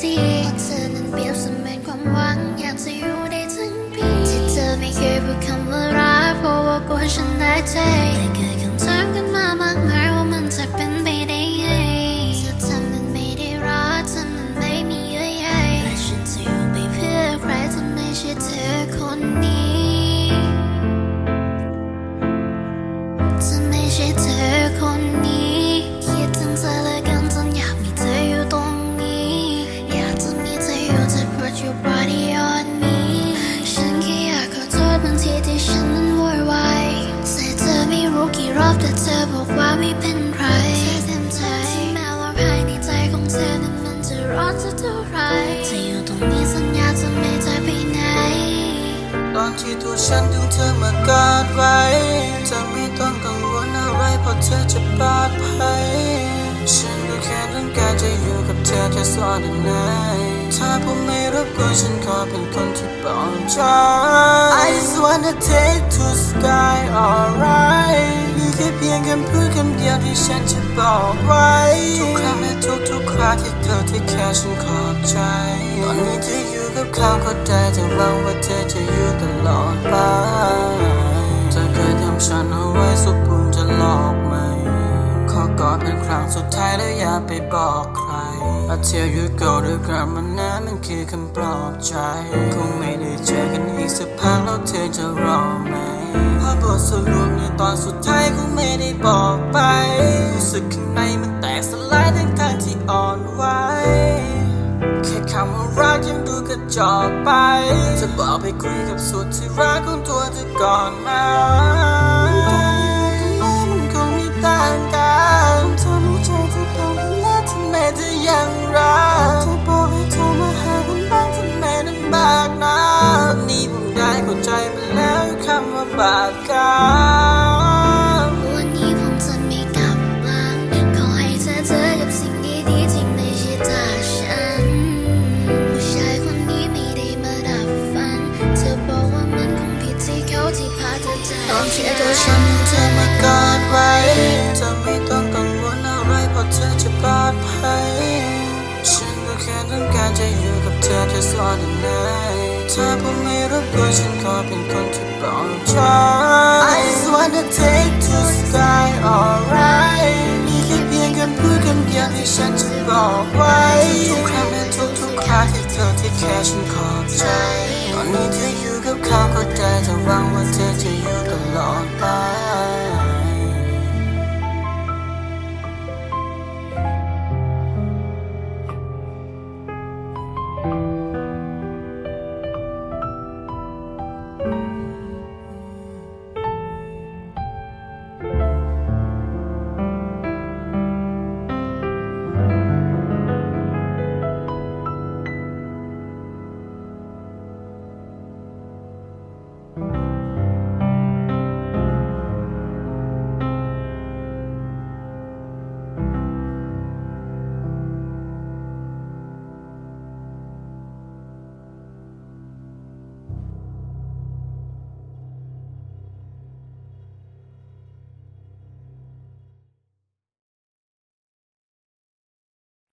ทีเธอนั้นเปรียบเสมือนความหวังอยากจะอยู่ได้ทั้งปีที่เธอไม่เคยพูดคำว่ารักเพราะว่ากลัวฉันได้ใจแต่เคยคำถามกันมามากมาย อนที่ตัวฉันดึงเธอมากอดไว้ จะไม่ต้องกังวลอะไรเพราะเธอจะปลอดภัย ฉันก็แค่ต้องการจะอยู่กับเธอแค่ส่วนไหนถ้าผมไม่รบกวนฉันขอเป็นคนที่ปลอบใจ I just wanna take to sky alright ที่ฉันจะบอกไว้ ทุกครั้งและทุกทุกคราที่เธอที่แค่ฉันขอบใจ ตอนนี้เธออยู่กับเขาก็ได้แต่หวังว่าเธอจะอยู่ตลอดไปเธอเคยทำฉันเอาไว้สุบุญจะหลอกไหม ขอกอดเป็นครั้งสุดท้ายแล้วอย่าไปบอกใคร I tell you go ด้วยกันมันนั้นมันคือคำปลอบใจ คงไม่ได้เจอกันอีกสักพักแล้วเธอจะรอไหมเพราะบทสรุปในตอนสุดท้ายคงไม่ได้บอกไป สึกข้างในมันแตกสลายทั้งทางที่อ่อนไหวแค่คำว่ารักยังดูกระจอกไปจะบอกไปคุยกับสุดที่รักของตัวเธอก่อนไหมามันคงไม่ต่างกันเธอไม่ใจเธอเปล่าแล้วทำไมเธอยังรักเธอบอกให้เธอมาหากันบ้างทำไมนั้นมากนะวันนี้ผมได้เข้าใจไปแล้วคำว่าบาดกันวัน ที่เขาที่พาเธอจากตอนที่ตัวฉันเธอมากอดไว้จะไม่ต้องกังวลอะไรเพราะเธอจะปลอดภัยฉันก็แค่ต้องการจะอยู่กับเธอแค่สอนนายถ้าผมไม่รบกวนฉันขอเป็นคนที่ปลอบใจ I just wanna take to sky alright มีแค่เพียงคำพูดคำเดียวที่ฉันจะบอกไว้ทุกครั้งและทุกๆคราที่เธอที่แค่ฉันขอบใจ ตอนนี้เธออยู่ กับเขาเข้าใจจะหวังว่าเธอจะอยู่ตลอดไป